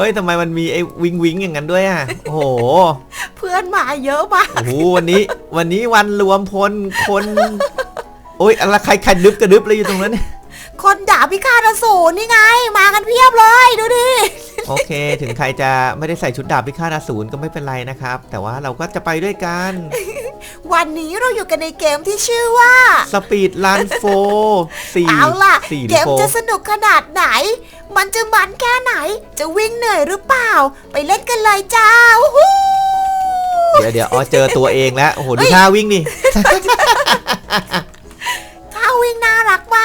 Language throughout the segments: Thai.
ฮ้ยทำไมมันมีไอ้วิงวิงอย่างนั้นด้วยอะโอ้โห เพื่อนมาเยอะมาก โอ้โหวันนี้ วันนี้วันรวมพลคน โอ้ยอะไรใครใครดึบกระดึบเลยอยู่ตรงนั้นเนี่ย คนด่าพิฆาตอสูรนี่ไง มากันเพียบเลยดูดิโอเค ถึงใครจะไม่ได้ใส่ชุดดาบพิฆาตอสูรก็ไม่เป็นไรนะครับ แต่ว่าเราก็จะไปด้วยกัน วันนี้เราอยู่กันในเกมที่ชื่อว่าสปีดลันโฟสี่เอาล่ะ สี่หเกรือมโฟจะสนุกขนาดไหน มันจะมันแค่ไหน จะวิ่งเหนื่อยหรือเปล่า ไปเล่นกันเลยจ้าวู้ฮู้เดี๋ยวเดี๋ยวอ๋อเจอตัวเองแล้ว โอ้โห ดูเฮ้ยท่าวิ่งนี่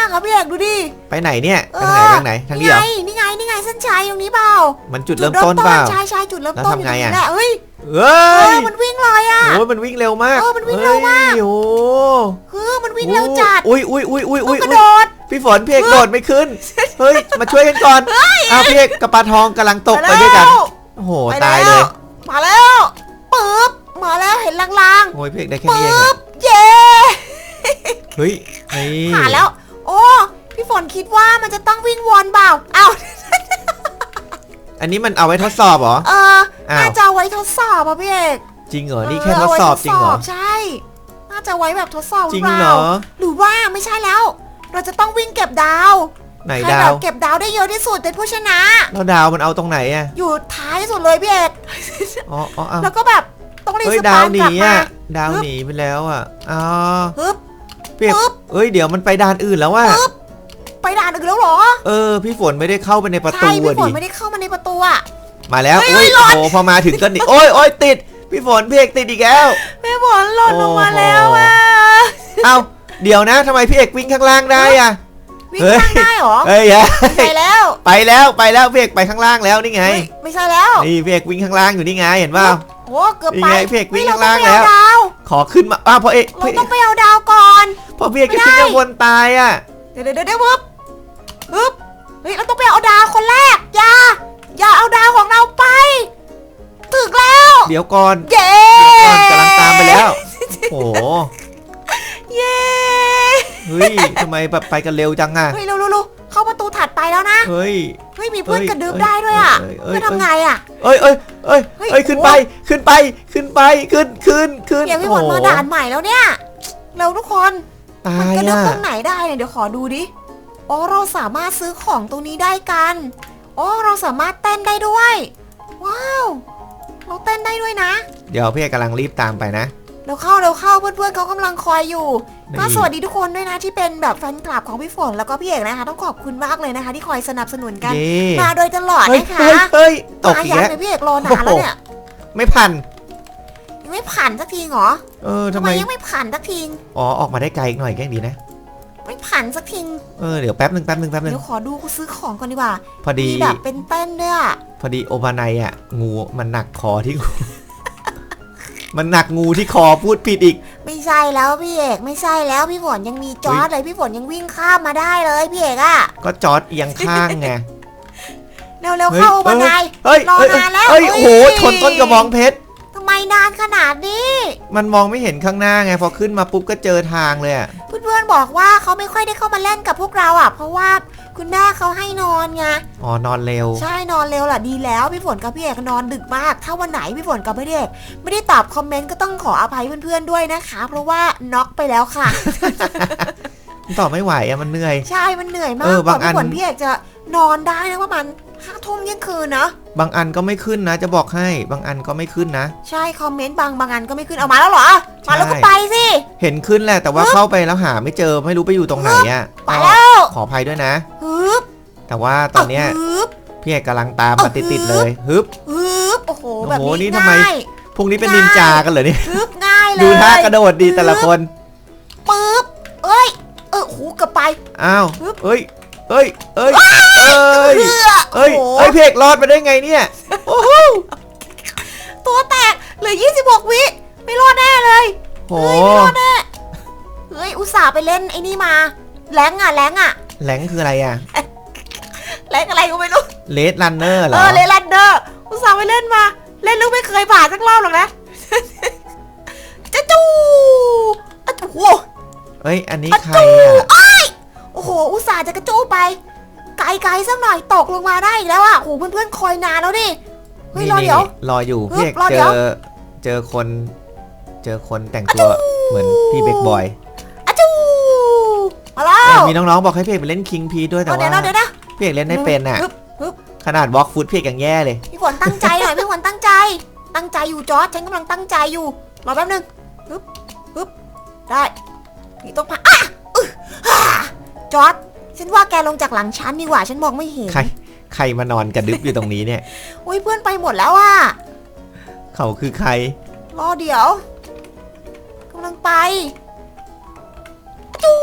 ากครับพี่เอกดูดิ ไปไหนเนี่ยเอไปอทางไหนทางไหนทางนี้เหรอนี่ไงนี่ไงนี่ไงเส้นชัยตรงนี้เปล่า มันจุดเริ่มต้นเปล่าใช่ใช่จุดเริ่มต้นแล้วทำไงอยู่ตรอะนี้แหละเฮ้ยเฮ้เอยอมันวิ่งเลยอะโอ้ยมันวิ่งเร็วมากเออมันวิ่งเร็วมากฮ้ยโอ้เออมันวิ่งเร็วจัดอุ้ยอุ้ยอุ้ยอุ้ยต้ออุ้งยกระอุ๊โดยดพี่ฝนพี่เอกโดดไม่ขึ้น เฮ้ย มาช่วยกันก่อนอ้าวพี่เอกกับปลาทองกำลังตกไปด้วยกัน โอ้โหไปตายแวเลย มาแล้วปึ๊บ มาแล้วเห็นลางโอ้ยพี่เอกได้ๆแค่นี้เองปึ๊อะบเย้ เฮ้ยนี่ผ่านแล้ว โอ้ พี่ฝนคิดว่ามันจะต้องวิ่งวนเปล่าเอ้าอันนี้มันเอาไว้ทดสอบเหรอ เอออ้าว น่าจะเอาไว้ทดสอบอะพี่เอกจริงเหรอ นี่แค่ทดสอบจริงเหรอาไว้ทดสบใช่ น่าจะไว้แบบทดสอบจริงปล่าเหรอหรือว่าไม่ใช่แล้ว เราจะต้องวิ่งเก็บดาวไหนใครดาแบว บเก็บดาวได้เยอะที่สุดเป็นผู้ชนะ แล้วดาวมันเอาตรงไหนอะอยู่ท้ายสุดเลยพี่เอกอ๋ออ๋ออ้าวแล้วก็แบบต้องรีบเฮ้ยสดาตาวร์ทหกนีลับมาอะดาวฮึบหนีไปแล้วอะอ๋อ ฮึบ พี่เอกปึ๊บ เอ้ยเดี๋ยวมันไปด่านอื่นแล้วว่ะปึ๊บไปด่านอื่นแล้วเหรอเออ พี่ฝนไม่ได้เข้าไปในประตูใช่พี่อะฝนดิไม่ได้เข้ามาในประตูอะมาแล้วเฮ้ยโอ้ยเฮ้ยหล่น โอ้พอมาถึงก็หนีโอ้ยโอ้ยติด พี่ฝนพี่เอกติดอีกแล้ว แม่ฝนหล่นลงมาแล้วอะเอ้าเดี๋ยวนะทำไมพี่เอกวิ่งข้างล่างได้อะวิ่งเฮ้ยข้างได้เหรอเอ้ยอย่าไปแล้วไปแล้วไปแล้วพี่เอกไปข้างล่างแล้วนี่ไง เฮ้ยไม่ใช่แล้ว นี่พี่เอกวิ่งข้างล่างอยู่นี่ไงเห็นเปล่า โอ้เกือบไปนี่ไงพี่เอกวิ่งฮ้ยข้างล่างเรต้องไปแล้วเอดาวขอขึ้นมาอ้าวพอเอกเราต้องไปเอาดาวก่อนพอพี่เอกไม่จะได้ขึ้นข้างบนตายอะเดี๋ยวเดี๋ยวเดี๋ยวปึ๊บปึ๊บเฮ้ยเราต้องไปเอาดาวคนแรก อย่า อย่าเอาดาวของเราไป ถึกแล้ว เดี๋ยวก่อน เย้เดี๋ยวก่อนกำลังตามไปแล้ว โอ้โหเย้ เฮ้ยทำไมแบบไปกันเร็วจังอะ เฮ้ยเร็วๆๆเข้าประตูถัดไปแล้วนะ เฮ้ย เฮ้ยมีเพื่อนเอ้ยกระดึบเอ้ยได้ด้วยอะเอ้ยเอ้ยเพื่อนทำไงอะ เอ้ยเอ้ยเอ้ยเฮ้ยเอ้ยขึ้นไป ขึ้นไป ขึ้นไป ขึ้น ขึ้น ขึ้นเดี๋ยวพี่ฝนโอ้มาโหด่านใหม่แล้วเนี่ย เร็วทุกคนตามันยกระดึบอะตรงไหนได้เนี่ยเดี๋ยวขอดูดิ อ๋อเราสามารถซื้อของตรงนี้ได้กัน อ๋อเราสามารถเต้นได้ด้วย ว้าว เราเต้นได้ด้วยนะ เดี๋ยวพี่เอกกำลังรีบตามไปนะ เร็วเข้าเร็วเข้าเพื่อนๆเขากำลังคอยอยู่นี่ ก็สวัสดีทุกคนด้วยนะที่เป็นแบบแฟนคลับของพี่ฝนแล้วก็พี่เอกนะคะ ต้องขอบคุณมากเลยนะคะ ที่คอยสนับสนุนกัน เย้ มาโดยตลอดเฮ้ยนะคะเฮ้ยเฮ้ยตกมาอีกยัแล้ว เลยพี่เอกรอนานแล้วเนี่ยไม่พันยังไม่ผ่านสักทีเหรอเออทำทำไมไมยังไม่ผ่านสักทีอ๋อออกมาได้ไกลอีกหน่อยแกล้งดีนะไม่ผ่านสักทีเออเดี๋ยวแป๊บหนึ่งแป๊บหนึ่งแป๊บหนึ่งเดี๋ยวขอดูกูซื้อของก่อนดีกว่าพอดีมีแบบเป็นเต้นด้วยอะพอดีโอบานายอะงูมันหนักคอที่งู มันหนักงูที่คอพูดผิดอีก ไม่ใช่แล้วพี่เอกไม่ใช่แล้วพี่ฝนยังมีจอร์ดเลยพี่ฝนยังวิ่งข้ามมาได้เลยพี่เอกอะก็จอดเอียงข้างไงเร็วๆเข้าบันไดเฮ้ยรอเฮ้ยนานแล้วเฮ้ยเฮ้โอ้ยโหชนต้นกระบองเพชรทำไมนานขนาดนี้ มันมองไม่เห็นข้างหน้าไงพอขึ้นมาปุ๊บก็เจอทางเลยอะเพื่อนๆบอกว่าเขาไม่ค่อยได้เข้ามาเล่นกับพวกเราอะ เพราะว่า คุณแม่เขาให้นอนไง อ๋อนอนเร็ว ใช่นอนเร็วแหละดีแล้วพี่ฝนกับพี่เอกนอนดึกมาก ถ้าวันไหนพี่ฝนกับพี่เอกไม่ได้ตอบคอมเมนต์ก็ต้องขออภัยเพื่อนๆด้วยนะคะ เพราะว่าน็อกไปแล้วค่ะ ตอบไม่ไหวอะมันเหนื่อย ใช่มันเหนื่อยมากเออบางกว่าพี่ฝนอันพี่เอกจะนอนได้นะประมาณ ห้าทุ่มเที่ยงคืนนะบางอันก็ไม่ขึ้นนะ จะบอกให้บางอันก็ไม่ขึ้นนะ ใช่คอมเมนต์บางบางอันก็ไม่ขึ้นเอามาแล้วเหรอ มาแล้วก็ใช่ไปสิ เห็นขึ้นแหละแต่ว่าเข้าไปแล้วหาไม่เจอไม่รู้ไปอยู่ตรงไหนอะไปแล้วขออภัยด้วยนะฮึบแต่ว่าตอนเนี้ยฮึบพี่เอกกำลังตามมาเออติดๆเลยฮึบฮึบโอ้โหโอ้โหแบบนี่นี้ทำไมง่ายพวกนี้เป็นนินจากันเหรอเนี่ยฮึบง่ายเลยดูท่ากระโดดดีแต่ละคนปึ๊บเอ้ยเออหูเกับไปอ้าวฮึบเอ้ย เอ้ยเอ้ยเอ้ยเพื่อเอ้ยโอ้โหเอ้ยเพกรอดมาได้ไงเนี่ยโอ้โหตัวแตกเหลือ 26 วิไม่รอดแน่เลยโหเฮ้ยไม่รอดแน่เฮ้ยอุตส่าห์ไปเล่นไอ้นี่มาแรงอะแรงอะแหลงคืออะไรอะแรงอะไรก็ไม่รู้เลดรันเนอร์เหรเอออเลลันเดอร์อุตส่าห์ไปเล่นมา เล่นลูกไม่เคยผ่านสักรอบหรอกนะจะจูอะโอ้โหเอ้ยอันนี้อะใครจูอะอ้าย โอ้โห อุตส่าห์จะกระจูไปกไกลๆสักหน่อยตกลงมาได้อีกแล้วอะโอ้โหเพื่อนๆคอยนานแล้วดิเฮ้ยนี่รอเดี๋ยวนี่รออยู่ฮึบพี่เอกรอเจเดี๋ยว อเจอคน เจอคนแต่งตัวเหมือนพี่เบกบอยอะจูมาแล้เอ้วยมีน้องๆบอกให้พี่เอกไปเล่นคิงพีด้วยแต่เอาเดี๋ยวว่านะเดี๋ยวนะพี่เอกเล่นไม่เป็นอะ ฮึบฮึบขนาดบล็อกฟุตพี่เอกยังแย่เลย พี่ฝนตั้งใจหน่อยพี่ฝนตั้งใจ ตั้งใจอยู่จอร์ดฉันกำลังตั้งใจอยู่รอแป๊บนึงฮึบฮึบได้นี่ต้องผ่าอะอึ๊ะอ่า จอร์ดฉันว่าแกลงจากหลังชั้นดีกว่าฉันมองไม่เห็น ใคร ใครมานอนกระดึบอยู่ตรงนี้เนี่ยโอ้ยเพื่อนไปหมดแล้วอะ เขาคือใคร รอเดี๋ยวกำลังไปจู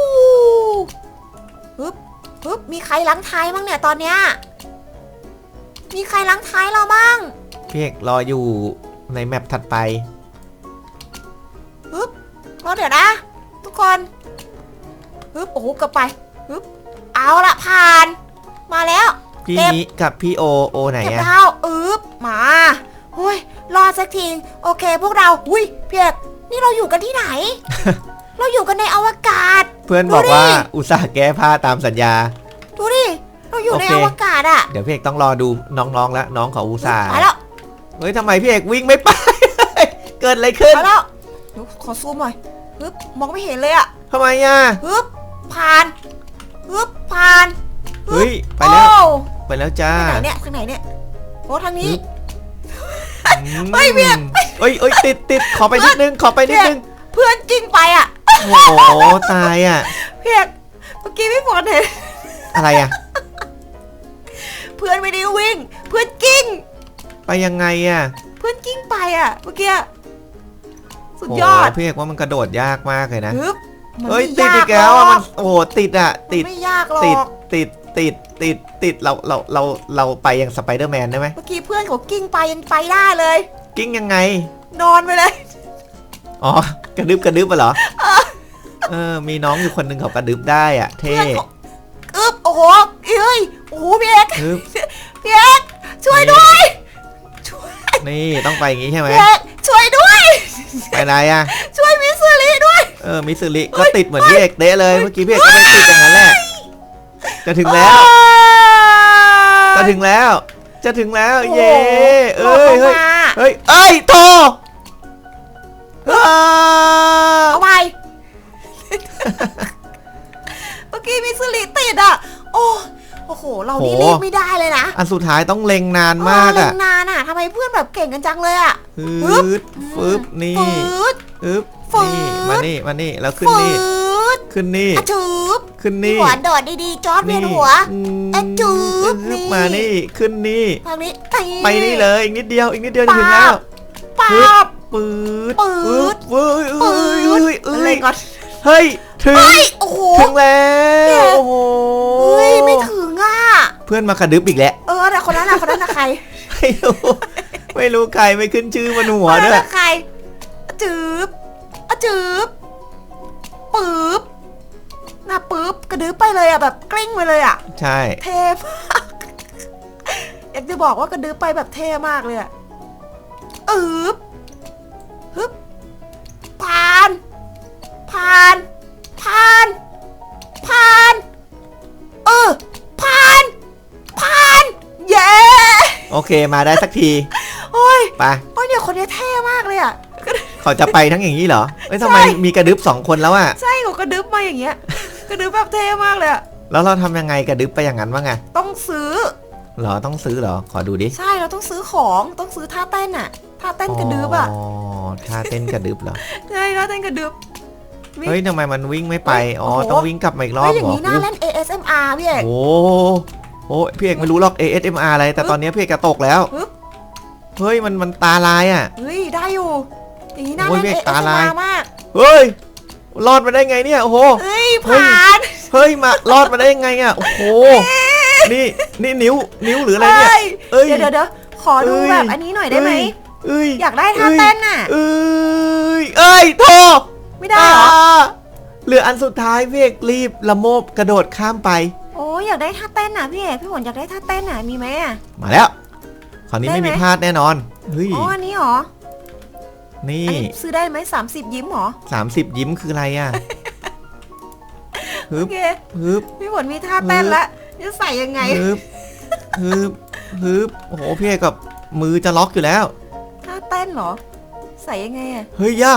ฮึบฮึบมีใครล้างท้ายบ้างเนี่ยตอนเนี้ย มีใครล้างท้ายเราบ้างพี่เอกรออยู่ในแมปถัดไปฮึบรอเดี๋ยวนะ ทุกคนฮึบโอ้โหเกลับไป ฮึบเอาละผ่าน มาแล้ว พี่เก็บ นี้กับพี่โอโอไหนเก็บอะดาวอึบมาเฮ้ยรอดสักทีโอเค พวกเราอุ้ยเพียกนี่เราอยู่กันที่ไหน เราอยู่กันในอวกาศ เพื่อนบอกดูดิว่าอุตส่าห์แก้ผ้าตามสัญญา ดูดิเราอยู่ในโอเค อวกาศอะเดี๋ยวพี่เอกต้องรอดูน้องๆแล้วน้องเขาอุตส่าห์ไปแล้วเฮ้ยทำไมพี่เอกวิ่งไม่ไป เกิดอะไรขึ้นไปแล้วเดี๋ยวขอซูมหน่อยฮึบมองไม่เห็นเลยอะทำไมอะฮึบผ่าน ฮึบผ่านเฮ้ยไปแล้ว โอ้ไปแล้วจ้าทางไหนเนี่ยทางไหนเนี่ยโอ้ทางนี้อืมเฮ้ยพี่เอกเฮ้ยเอ้ยติดติดขอไปนิดนึงขอไปนิดนึงเพื่อนกิ้งไปอะโอ้โหตายอะ เพียกเมื่อกี้พี่ฝนเห็นอะไรอะ เพื่อนไม่ได้วิ่ง เพื่อนกิ้ง ไปยังไงอะเพื่อนกิ้งไปอะเมื่อกี้สุดโอ้ยอดพี่เอกว่ามันกระโดดยากมากเลยนะฮึบ มันเฮ้ยไม่ติดยาอีกกแล้วหรอะอมันกโอ้โหติดอะติด มันไม่ยากหรอติดก ติดติดติดติดเราเราเราเราเราไปอย่างสไปเดอร์แมนได้ไหมเมื่อกี้เพื่อนเขากิ้งไปยังไปได้เลย กิ้งยังไง นอนไปเลย อ๋อกระดึบกระดึบอะเหรอเออมีน้องอยู่คนหนึ่งเขากระดึบได้อะ เท่เพื่อนเขาอึบโอ้โหเอ้ยโอ้โหพี่เอกฮึบพี่เอกช่วยด้วย ช่วยนี่ต้องไปอย่างงี้ใช่ไหมพี่เอกช่วยด้วย ไปไหนอะ ช่วยมิสซิลีด้วย เออมิสซิลิก็ติดเหมือนพี่เอกเดะเลยเมื่อกี้พี่เอกก็ไม่ติดอย่างนั้นแหละ จะถึงแล้ว จะถึงแล้ว จะถึงแล้วโอ้โหเย้เอ้ยหลเฮ้บยลงมาเฮ้ยเอ้ยโทอ้าเอาไปเมื่อกี้มิสซิลีติดอะโอ้โอ้โห เรานี่รีบไม่ได้เลยนะ อันสุดท้ายต้องเล็งนานมากเล่อะนนานอะทำไมเพื่อนแบบเก่งกันจังเลยอะฟืดฟืบนี่ฟืดฟืบฟืด นี่มานี่มานี่แล้วขึ้นฟืนี่ดขึ้นนี่อะจูบขึ้นนี่หัวโดดดีๆจอร์ดเวียนหัวอืมอะจูบฮึนี่มานี่ขึ้นนี่ทางนี้ไปนี่เลยอีกนิดเดียวอีกนิดเดียวจะถึงแล้วปาบปืดปืดปืดเอ้ยปืเอ้ยดเอ้ยอะไรเอ้ยก่อนเฮ้ยถึงเฮ้ยโอ้โหถึงแล้เนี่วยโอ้โหเฮ้ยไม่ถึงอะเพื่อนมากระดึบอีกแล้วเออแต่คนนั้นน่ะคนนั้นน่ะใครไม่รู้ไม่รู้ใครไม่ขึ้นชื่อมันหัวคนนั้ด้นวยน่ะใครอะจืบอะ จืบปึ๊บน่ะปึ๊บกระดึ๊บไปเลยอะแบบกลิ้งไปเลยอะ ใช่ เท่มากอยากจะบอกว่ากระดึ๊บไปแบบเท่มากเลยอะอึบฮึบผ่าน ผ่าน ผ่าน ผ่าน เออ ผ่าน ผ่าน เย้ โอเคมาได้สักที โอ้ย ไป โอ้ยเนี่ยคนนี้เท่มากเลยอะ เขาจะไปทั้งอย่างนี้เหรอเอ้ยทำไมใช่มีกระดึบสองคนแล้วอะใช่เขากระดึ๊บมาอย่างเงี้ย กระดึ๊บแบบเท่มากเลยอะแล้วเราทำยังไงกระดึบไปอย่างนั้นบ้างอะต้องซื้อ เหรอต้องซื้อเหรอ ขอดูดิใช่เราต้องซื้อของต้องซื้อท่าเต้นอะท่าเต้นกระดึ๊บอะอ๋อท่าเต้นกระดึบเหรอ ใช่ท่าเต้นกระดึ๊บเฮ้ยทำไมมันวิ่งไม่ไป อ๋อโอ้โห ต้องวิ่งกลับมาอีกรอเฮ้บยอย่าเหรงอนี้น่าเล่น ASMR พี่เอก โอ้โหโอ้พี่เอกไม่รู้หรอก ASMR อะไร แต่ตอนนี้พี่เอกกระตกแล้วปึ๊บเฮ้ยมันมันตาลายอะ เฮ้ยได้อยู่ อย่างนี้น่าโอ้ยเล่นเมฆตาลาย ASMR มากเฮ้ย รอดมาได้ไงเนี่ย โอ้โห เฮ้ยเฮ้ย ผ่านเฮ้ย มารอดมาได้ยังไงอะ โอ้โห นี่ นี่นิ้ว นิ้วหรืออะไรเนี่ย เอ้ย เดี๋ยวเดี๋ยวเดี๋ยวขอดูเอ้ย แบบอันนี้หน่อยได้ไหม เอ้ยอยากได้ท่าเต้นน่ะ เอ้ย เอ้ยโทไม่ได้เหรอาเหลืออันสุดท้ายพี่เอกรีบละโมบกระโดดข้ามไป โอ้ยอยากได้ท่าเต้นน่ะพี่เอกพี่ฝนอยากได้ท่าเต้นน่ะมีไหมอะ มาแล้ว คราวนี้ได้ไม่ไหม มีพลาดแน่นอน เฮ้ย อ๋ออันนี้เหรอ นี่อันนี้ซื้อได้ไหมสามสิบยิ้มเหรอสามสิบยิ้มคืออะไรอะฮึโอบเคฮึบ พี่ฝนมีท่าเต้นละจะใส่ยังไง ฮึบฮึบฮึบโอ้โหพี่เอกกับมือจะล็อกอยู่แล้ว ท่าเต้นเหรอ ใส่ยังไงอะ เฮ้ยย่า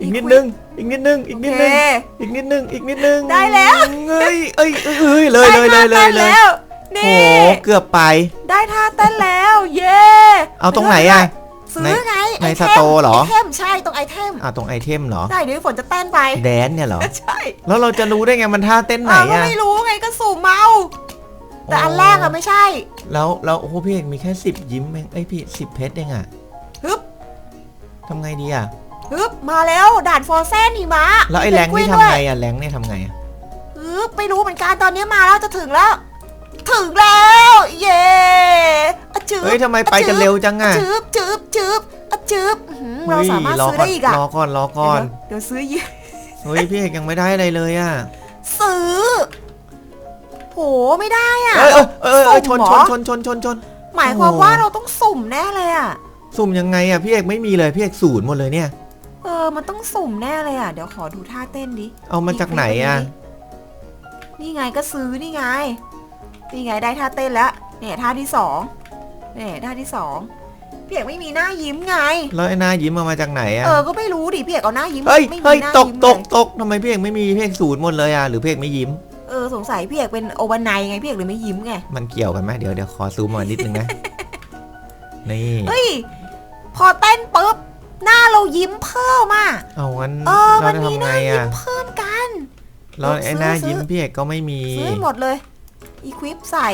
อีกนิดนึง อีกนิดนึง อีกนิดนึง โอเคอีกนิดนึง อีกนิดนึงได้แล้วเฮ้ยเอ้ยเอ้ยเอ้ยเลยเลยเลยเลยเลยได้ท่าต้นแล้วโอ้นี่โหเกือบไป ได้ท่าเต้นแล้ว เย้เอาตรงไหนอะ ซื้อไงในไอเทมสโตร์เหรอ ไอเทมใช่ตรงไอเทมอ่าตรงไอเทมเหรอ ได้เดี๋ยวฝนจะเต้นไป แดนเนี่ยเหรอ ใช่แล้วเราจะรู้ได้ไงมันท่าเต้นไหนเออก็อะไม่รู้ไงก็สุ่มเมาแต่อันแรกอะไม่ใช่แล้วแล้วโอ้โหพี่เอกมีแค่สิบยิ้มเองเอ้ยพี่สิบเพชรเองอะฮึบทำไงดีอะฮึบมาแล้วด่านฟอร์เซนหิมะแล้วไอ้แรงนี่มีเพทำกวิไงด้วยอะแรงนี่ทำไงอะฮึบไม่รู้เหมือนกันตอนนี้มาแล้วจะถึงแล้ว ถึงแล้ว เย้อะจืบเฮ้ยทำไมไปกันเร็วจังอะ จืบจืบจืบอะจืบอื้อหือเราฮ้ยสามารถรซื้อก่ได้อีกอะรอก่อนรอก่อนเดี๋ยวเดี๋ยวซื้อเยอะเฮ้ยพี่เอกยังไม่ได้อะไรเลยอะซื้อโหไม่ได้อะเอ้ยเอ้ยเอ้ยเอ้ยชสุ่นมชเหรนอชนชนชนชนหมายความว่าเราต้องสุ่มแน่เลยอะสุ่มยังไงอะพี่เอกไม่มีเลยพี่เอกศูนย์หมดเลยเนี่ย เออมันต้องสุ่มแน่เลยอะเดี๋ยวขอดูท่าเต้นดิ เอามาจากไหนอะนี่ไงก็ซื้อนี่ไง นี่ไงได้ท่าเต้นแล้วเนี่ยท่าที่สองเนี่ยท่าที่สองพี่เอกไม่มีหน้ายิ้มไง แล้วไอ้หน้ายิ้มเอามาจากไหนอะเออ ก็ไม่รู้ดิพี่เอกเอาหน้ายิ้มเฮ้ย ไม่มีเฮ้ย หน้าตกยิ้มตกเลยตกทำไมพี่เอกไม่มีพี่เอกศูนย์หมดเลยอะหรือพี่เอกไม่ยิ้ม เออ สงสัยพี่เอกเป็นโอวันไนไงพี่เอกเลยไม่ยิ้มไง มันเกี่ยวกันไหมเดี๋ยวเดี๋ยวขอซูมมานิดนึงนะ นี่ เฮ้ย พอเต้นปุ๊บ หน้าเรายิ้มเพิ่มอะ เอางั้นเออ เรามันจะมีทำหไงน้ายิ้อะมเพิ่มกัน แล้วไอ้หน้าซื้อยิ้มพี่เอกก็ไม่มี ซื้อให้หมดเลย อีควิปใส่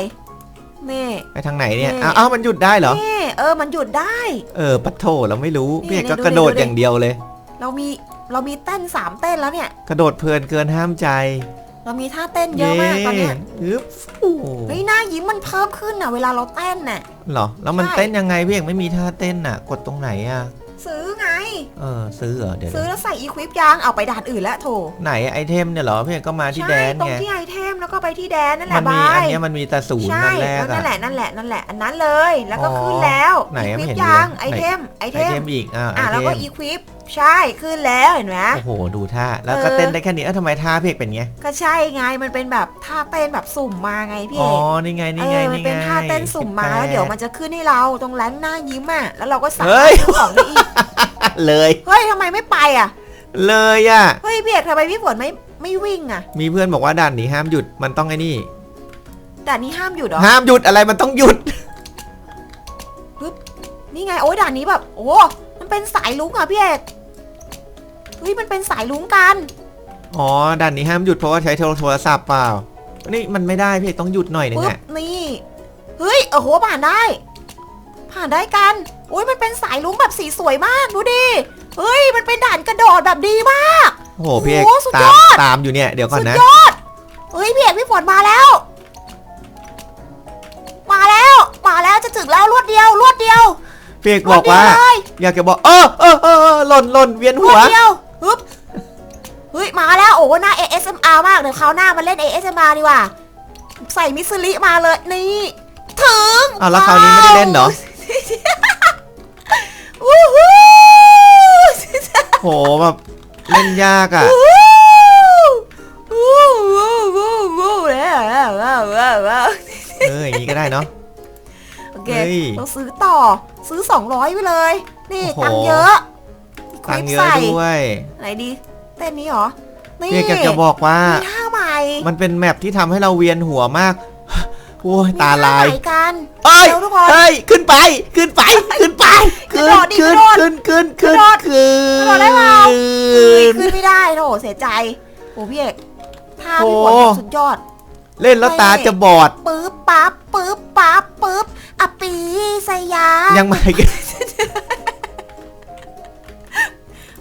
นี่ไปทางไหนเนี่ยนี่อ้าวอ้าวมันหยุดได้เหรอนี่เออ มันหยุดได้ เออปัดโถเราไม่รู้นี่พี่เอกก็นี่ดูกระโดดดิดูดิ อย่างเดียวเลย เรามีเรามีเต้นสามเต้นแล้วเนี่ย กระโดดเพลินเกินห้ามใจเรามีท่าเต้นเยอะมากตอนเนี้ยฮึบฟูเฮ้ยหน้ายิ้มมันเพิ่มขึ้นอะ เวลาเราเต้นน่ะ เหรอแล้วมันใช่ เต้นยังไงพี่เอกไม่มีท่าเต้นอะ กดตรงไหนอะ ซื้อไง เออซื้อเหรอเดี๋ยวซื้อแล้วใส่อีควิปยางเอาไปด่านอื่นแล้วโถไหนไอเทมเนี่ยเหรอพี่เอกก็มาที่แดใช่นตรงไงที่ไอเทมแล้วก็ไปที่แดนนั่นแหมัละมีบาอันยเนี้ยมันมีแต่ศูนย์ใช่นั่นแรกนั่อะนแหละนั่นแหละนั่นแหละอันนั้นเลยแล้วก็อ๋อขึ้นแล้วไหนอีอะควิไม่ปเห็นยางเลยไอไหนเทมไอไอเทเทมมอีกอ่าไออะเทแล้วก็มอีควิปใช่ขึ้นแล้วเห็นไหมโอ้โหดูท่าแล้วก็เออเต้นได้แค่นี้เอ้าทำไมท่าพี่เอกเป็นไงก็ใช่ไงมันเป็นแบบท่าเต้นแบบสุ่มมาไงพี่อ๋เออกนี่ไงเอนี่ไงอมันนี่ไงเป็นท่าเต้นสุ่มมาแล้วเดี๋ยวมันจะขึ้นให้เราตรงแรงหน้ายิ้มอะแล้วเราก็สาเฮ้มารถยซื้อของได้อีก เลยเฮ้ยทำไมไม่ไปอะ เลยอะ เฮ้ยพี่เอกทำไมพี่ฝนไม่ไม่วิ่งอะมีเพื่อนบอกว่าด่านนี้ห้ามหยุดมันต้องไอ้นี่ ด่านนี้ห้ามหยุดเหรอห้ามหยุดอะไรมันต้องหยุด นี่ไงโอ้ยด่านนี้แบบ โอ้มันเป็นสายลุงอะพี่เอกเฮ้ยมันเป็นสายลุงกันอ๋อด่านนี้ห้ามหยุดเพราะว่าใช้โทรศัพท์เปล่า นี่มันไม่ได้พี่เอกต้องหยุดหน่อยหนึงปึ๊บอะนี่เฮ้ยโอ้โหผ่านได้ ผ่านได้กันโอ้ยมันเป็นสายลุงแบบสีสวยมากดูดิ เฮ้ยมันเป็นด่านกระโดดแบบดีมาก โอ้โหพี่เอกโอ้สุดตายมอด ตามอยู่เนี่ยเดี๋ยวก่อนสุดนะ ยอด เฮ้ยพี่เอกพี่ฝนมาแล้ว มาแล้วมาแล้วจะถึงแล้วรวดเดียวรวดเดียวพี่เอกบอกว่ารดเดียเลยอยากจะบอกเออเออเออเออหล่นหล่นเวียนรหัววดเดียวฮึบเฮ้ยมาแล้วโอ้หน้า ASMR มากเดี๋ยวคราวหน้ามาเล่น ASMR ดีกว่า ใส่มิสลิมาเลยนี่ ถึงอ้าวแล้วคราวนี้ไม่ได้เล่นเหรอ วู้ฮู้โหแบบเล่นยากอะ วู้วู้วู้วู้แล้วแล้วแล้วแล้วแล้วเอออย่างนี้ก็ได้เนาะ โอเคเฮ้ยเราซื้อต่อซื้อ 200 ไปเลย นี่โอ้โห ตังค์เยอะตังค์เยคลิอะปใส่ด้วยไหนดีเต้นนี้เหรอ นี่พี่เอกอยากจะบอกว่า มีท่าใหม่มันเป็นแมปที่ทำให้เราเวียนหัวมาก โอ้ยมีตาท่ลายใหม่กันเอ้ยเร็วทุกคนเฮ้ยขึ้นไปขึ้นไปขึ้นไปกระขึ้นโดดดิขึ้นกระโดดขึ้นขึ้นขึ้นกระโดดขึ้นกระโดดได้เปล่าเฮ้ยขึ้นขึ้นไม่ได้โถเสียใจโอ้พี่เอกท่าโอ้พี่ฝนเนี่ยสุดยอด เล่นแล้วตาจะบอดปึ๊บปั๊บปึ๊บปั๊บปึ๊บอะปีสยามยังไม่กัน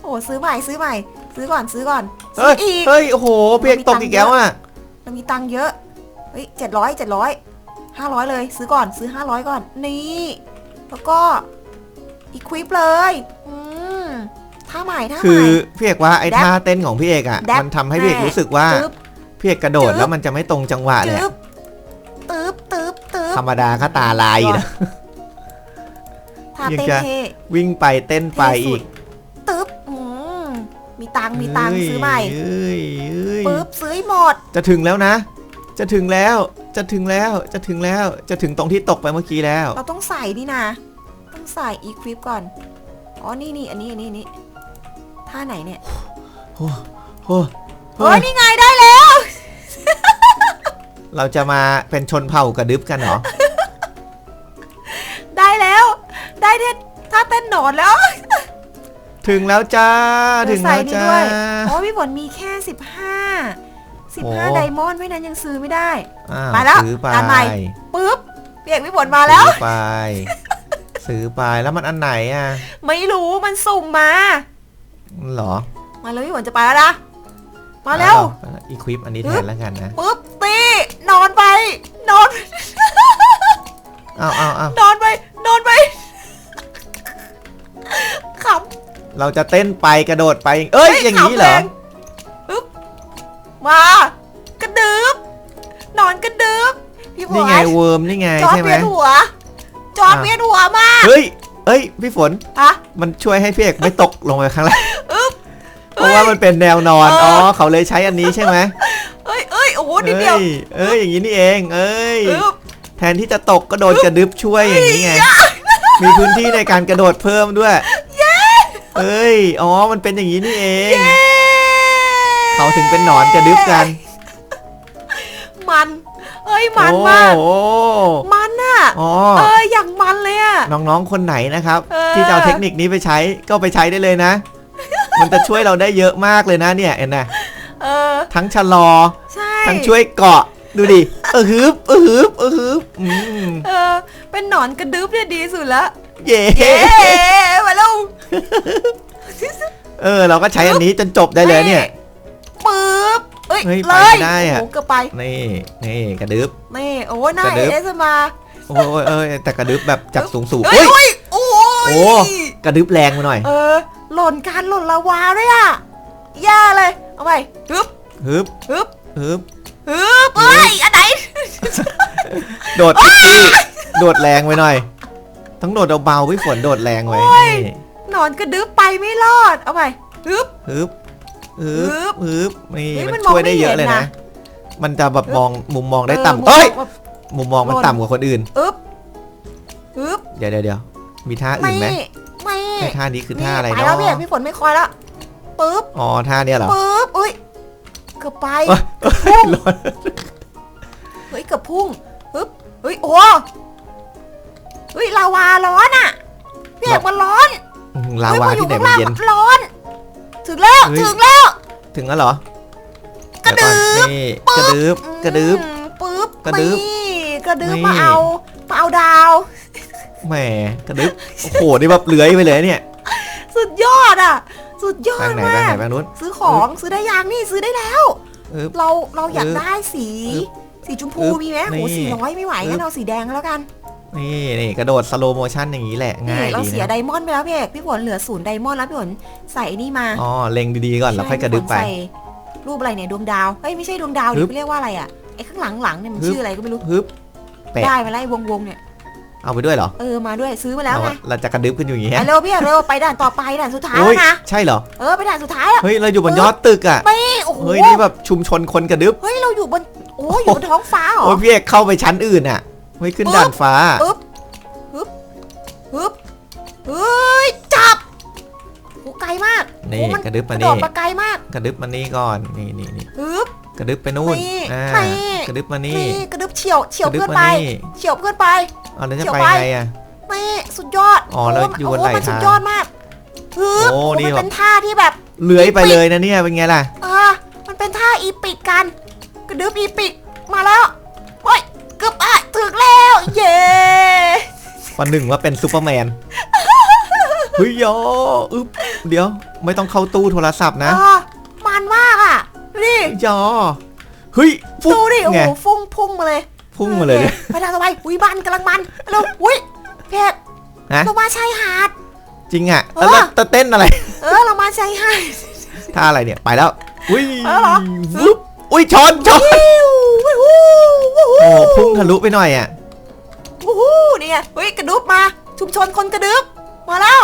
โอ้ซื้อใหม่ซื้อใหม่ ซื้อก่อนซื้อก่อนซื้เฮ้ยอีกเฮ้ยโอ้โหเพียกตกอีกแล้วอะเรามีตังค์เยอะเฮ้ยเจ็ดร้อยเจ็ดร้อยห้าร้อยเลย ซื้อก่อนซื้อห้าร้อยก่อน นี่ แล้วก็อีควิปเลยอืมท่าใหม่ท่าใหคือม่พี่เอกว่าไอ้แดบท่าเต้นของพี่เอกอะ แดบ มันทำให้พี่เอกแม่รู้สึกว่าจึ๊บ พี่เอกกระโดดจึ๊บ แล้วมันจะไม่ตรงจังหวะเลยตึ๊อะบตึ๊บตึ๊บตึ๊บธรรมดาก็ตาลายอยู่นะ ท่ายังเต้นจะ เท่วิ่งไปเต้นไปเท่สุดอีกตึ๊บอืมมีตังค์มีตังค์ซื้อใหม่เอ้ยเอ้ยปึ๊บซื้อให้หมด จะถึงแล้วนะ จะถึงแล้วจะจะถึงแล้วจะถึงแล้วจะถึงตรงที่ตกไปเมื่อกี้แล้ว เราต้องใส่นี่นะ ต้องใส่อีควิปก่อน อ๋อ นี่นี่อันนี้อันนี้อันนี้ท่าไหนเนี่ยโอ้โอ้เฮ้ยนี่ไงได้แล้ว เราจะมาเป็นชนเผ่ากระดึบกันเหรอ ได้แล้ว ได้เท่ท่าเต้นหนอนแล้ว ถึงแล้วจ้า ถึงใส่แล้วนี่จ้าด้วยอ๋อพี่ฝนมีแค่15 โอ้ 15ไดมอนด์ไม่นั้นยังซื้อไม่ได้ อ้าวไปแล้วซื้อไปอันใหม่ปุ๊บเปียกพี่ฝนมาแล้ว ซื้อไปซื้อไปแล้วมันอันไหนอะไม่รู้มันสุ่มมาเหรอมาเลยพี่ฝนจะไปแล้วนะมาแล้วอีควิปอันนี้แทนแล้วกันนะปุ๊บตีนอนไป นอน อ้าวอ้าวอ้าวนอนไป นอนไปขเราจะเต้นไปกระโดดไป เอ้ยำอย่างนี้เหรอ ขำแงปึ๊บ มากระดึบนอนกระดึบพี่ฝนนี่ไงเวิร์มนี่ไงจอร์ดใช่ไหมเวียนหัว จอร์ดอะเวียนหัวมากเฮ้ยเอ้ยพี่ฝนฮะมันช่วยให้พี่เอกไม่ตกลงไปข้างล่างอึ๊บเพราะว่ามันเป็นแนวนอนเอออ๋อ๋อเขาเลยใช้อันนี้ใช่ไหมเอ้ยเอ้ยโอ้โหนิดเดียวอ้เอ้ยอย่างนี้นี่เอง เอ้ยอึ๊บแทนที่จะตกก็โดนกระดึบช่วยอย่างนี้ไงมีพื้นที่ในการกระโดดเพิ่มด้วยเอ้ย อ๋อ มันเป็นอย่างนี้นี่เอง เขาถึงเป็นหนอนกระดึบกัน มัน เอ้ยมันโอ้มากโหมันน่ะ อ๋อเอออย่างมันเลยอะ น้องๆคนไหนนะครับ เออ ที่จะเอาเทคนิคนี้ไปใช้ก็ไปใช้ได้เลยนะ มันจะช่วยเราได้เยอะมากเลยนะเนี่ยเอ็นนะเออ ทั้งชะลอ ใช่ ทั้งช่วยเกาะดูดิเออฮึบเออฮึบเออฮึบอืมเออ เป็นหนอนกระดึบเนี่ยดีสุดละเย่เย้มาแล้ว เออ เราก็ใช้อันนี้จนจบได้เลยเนี่ย ปึ๊บเอ้ยเฮ้ยเลไปยไม่ได้อะ โอ้โหเกือบไปนี่นี่กระดึบ นี่โอ้ยน่ากระดึ๊บ เอสมาโอ้ยเอ้ยแต่กระดึบแบบจากสูงสูงเฮ้ยเฮ้ยโอ้ยโอ้กระดึบแรงไปหน่อยเออ หล่นการหล่นลาวาด้วยอะแย่เลย เอาไปฮึบฮึบฮึบฮึบฮึบเอ้ยอันไหนโดดพิกซี่โดดแรงไปหน่อย ต้องโดดเบาๆพี่ฝนโดดแรงไว้โอ้ยนี่หนอนกระดึบไปไม่รอด เอาไปฮึบฮึบ ฮึฮึบบฮึบนี่เฮ้ยมัมันนมองช่วยได้เยอะไม่เห็นเลยนะนะมันจะแบบมองมุมมองได้เออต่ำมุมเอ้ยแบบมุมมองมันหล่นต่ำกว่าคนอื่น อึ๊บอึ๊บเดี๋ยวเดี๋ยวเดี๋ยวมีท่าไม่อื่นไหมไม่ไอ้ท่านี้คือท่าอะไรไปเนาะแล้วพี่เอกพี่ฝนไม่คอยแล้วปึ๊บอ๋อท่าเนี้ยเหรอปึ๊บอุ้ยเกือบไป เอ้ยเอ้ยร้อนเฮ้ยเกือบพุ่งปึ๊บเฮ้ยโอ้เฮ้ยลาวาร้อนอะพี่เอกมันร้อนอืมลาวาเฮ้ยพออยู่ที่ไหนข้างมันล่างเย็นมันร้อน ถึงแล้วเฮ้ย ถึงแล้วถึงแล้วเหรอกระดึ๊บเยวก่อนนี่กระดึบกระดึบอืมปึ๊บกระดึ๊บนี่กระดึ๊บนี่ มาเอามาเอาดาว แหมกระดึบโอ้โหนี่แบบเลื้อยไปเลยเนี่ยสุดยอดอะ สุดยอไปดไหนมาไปไหนกไปนู้น ซื้อของซื้อได้ยังนี่ซื้อได้แล้วอึ๊บเราเราอยากอึ๊บได้สีอึ๊บสีชมพูอึ๊บมีไหมโหนี่สีน้อยไม่ไหวอึ๊บงั้นเอาสีแดงแล้วกัน นี่นี่กระโดดสโลโมชั่นอย่างนี้แหละนี่ง่ายเราดีเสียนะไดมอนด์ไปแล้วพี่เอกพี่ฝนเหลือศูนย์ไดมอนด์แล้วพี่ฝนใส่นี่มาอ๋อเล็งดีๆก่อนแล้วค่อยกระดึบไป ใช่พี่ฝนใส่รูปอะไรเนี่ยดวงดาวเฮ้ยไม่ใช่ดวงดาวฮึดิบเรียกว่าอะไรอะไอ้ข้างหลังหลังเนี่ยมันฮึบ ชื่ออะไรก็ไม่รู้ฮึบ แปะ ได้มาแล้วไอ้วงวงๆเนี่ยเอาไปด้วยเหรอเออมาด้วยซื้อมาแล้วเราไงเราจะกระดึบกันอยู่อย่างไปเงี้ยเร็วพี่เอกเร็วไปด่านต่อไปด่านสุดท้ายโอ้แล้ยวนะใช่เหรอ เออไปด่านสุดท้ายแล้วเฮ้ยเราอยู่บนยอดตึกอะไปโอ้โหเฮ้ยนี่แบบชุมชนคนกระดึบ เฮ้ยเราอยู่บนโอ้ยอยู่บนท้องฟ้าเหรอโอ้ยพี่เอกเข้าไปชั้นอื่นอะ เฮ้ยขึ้นปึ๊บด่านฟ้าปึ๊บฮึบฮึบเฮ้ยจับโอ้ไกลมากนี่โอ้มันกระดึบกมาระโดนี่ดมาไกลมาก กระดึบมานี่ก่อนนี่นี่นี่ฮึบกระดึบไปนู่นนี่อ่านี่กระดึบมานี่นี่กระดึบเฉียวเฉียวกระดึบเพื่อนมาไปนี่เฉียวเพื่อนไปเอาแล้วจะเดี๋ยวไปไปไงอะนี่สุดยอดอ๋อแล้วโอยู่บนไหล่มันสุดทางยอดมากฮึบโอ้โอ้นี่มันแบบเป็นท่าที่แบบเลื้อยไปเลยนะเนี่ยเป็นไงล่ะเออมันเป็นท่าอีปิกกัน กระดึบอีปิกมาแล้วโอ้ยเกือบอะถึงแล้ว เย้วันหนึ่งว่าเป็นซูเปอร์แมนเฮ้ยยออึ๊บเดี๋ยว ไม่ต้องเข้าตู้โทรศัพท์นะเออมันมากอะดูดิยอเฮ้ยฟุ๊บดูดิโอ้ไงโหฟุ้งพุ่งมาเลยพุ่งมาเลยเนี่ยไปทางต่อไปอุ้ยบ้านกำลังมันเร็วอุ้ยเพชรฮะเรามาชายหาด จริงอะเออแล้วจะเต้นอะไร เออเรามาชายหาด ท่าอะไรเนี่ย ไปแล้วอุ้ยไปแล้วเหรอวุ๊บ อุ้ยชนชนวิววิววิวโอ้พุ่งทะลุไปหน่อยอะวู้ฮู้นี่ไงเฮ้ยกระดึบมาชุมชนคนกระดึบมาแล้ว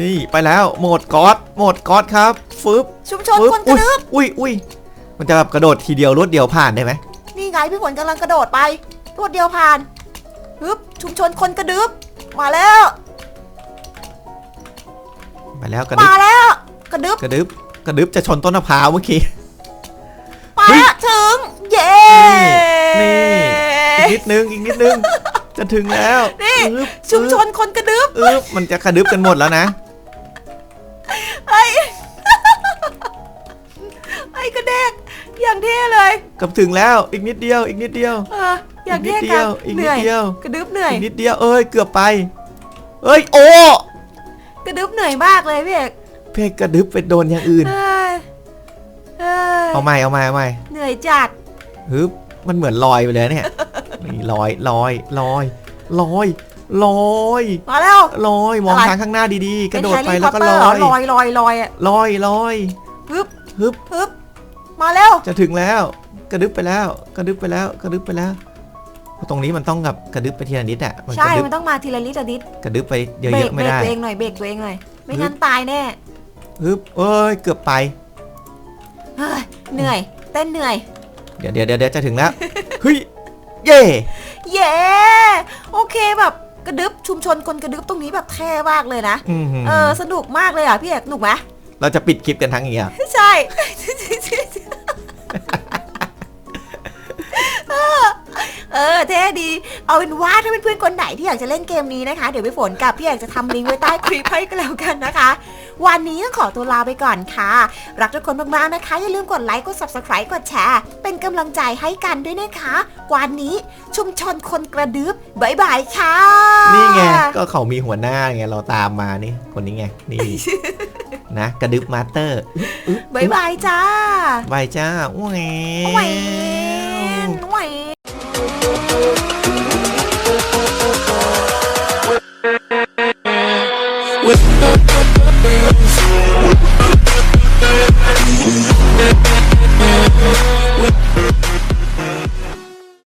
นี่ไปแล้วโหมดก๊อตโหมดก๊อตครับฟึบชุมชนฟึบคนกอุ้ระยดึบอุ้ยอุ้ยมันจะแบบกระโดดทีเดียวรวดเดียวผ่านได้ไหมนี่ไงไงพี่ฝนกำลังกระโดดไปรวดเดียวผ่านฮึบชุมชนคนกระดึบมาแล้วไปแล้วกระดึมาบแล้วกระดึบกระดึบกระดึบจะชนต้นมะพร้าวเมื่อกี้มาเฮ้ย ถึง เย้นี่อีกนิดนึงอีกนิดนึง จะถึงแล้วนี่อึ๊บชุมชนคนกระดึบอึ๊บมันจะกระดึบกันหมดแล้วนะ ไอ้ไอ้กระเดกอย่างเท่เลยเกับถึงแล้วอีกนิดเดียว อีกนิดเดียว เอออย่างเท่อีกนิดเดีกัยนวอีกเหนิดนื่อยเดียว กระดึบเหนื่อย อีกนิดเดียวเอ้ยเกือบไป เอ้ยโอ้กระดึบเหนื่อยมากเลยพี่เอกเพกกระดึบไปโดนอย่างอื่น เอ้ย เอ้ยเอาใหม่เอาใหม่เอาใหม่เหนื่อยจัดฮึบมันเหมือนลอยไปเลยเนี่ยนี่ลอยลอยลอยลอยลอยมาแล้ว ลอยมองอะไร ทางข้างหน้าดีๆ กระโดดเป็นไปแฮร์รี่แล้วก็พอตเตลอร์เหรออยลอยลอยลอยอะลอยลอยฮึบฮึบฮึบมาแล้วจะถึงแล้ว กระดึบไปแล้ว กระดึบไปแล้ว กระดึบไปแล้วตรงนี้มันต้องกับกระดึบไปทีละนิดอะมันกใช่ระดึบมันต้องมาทีละนิดละนิดกระดึบไปเยเบรกอะๆเบไม่รกได้ ตัวเองหน่อยเบรกตัวเองหน่อยไม่ฮึบงั้นตายแน่ฮึบเอ้ยเกือบไป เฮ้ยเหนื่อย เต้นเหนื่อย เดี๋ยวเดี๋ยวเดี๋ยวเดี๋ยวจะถึงแล้วเฮ้ยเย่เย้โอเคแบบกระดึบชุมชนคนกระดึบตรงนี้แบบเท่มากเลยนะอื้อหือเออสนุกมากเลยอะพี่เอกสนุกไหมเราจะปิดคลิปกันทั้งอย่างเงี้ยใช่ เออ เออเท่ดี เอาเป็นว่าถ้าเพื่อนๆคนไหนที่อยากจะเล่นเกมนี้นะคะ เดี๋ยวพี่ฝนกับพี่เอกจะทำลิงก์ไว้ใต้คลิปให้ก็แล้วกันนะคะ วันนี้ต้องขอตัวลาไปก่อนค่ะ รักทุกคนมากๆนะคะ อย่าลืมกดไลค์กด subscribe กดแชร์ เป็นกำลังใจให้กันด้วยนะคะวันนี้ชุมชนคนกระดึบบายบายค่ะ นี่ไงก็เขามีหัวหน้าไงเราตามมานี่ คนนี้ไงนี่ นะ กระดึบมาสเตอร์อึ๊บบายบายจ้าบายจ้าแหวแหววนแหว น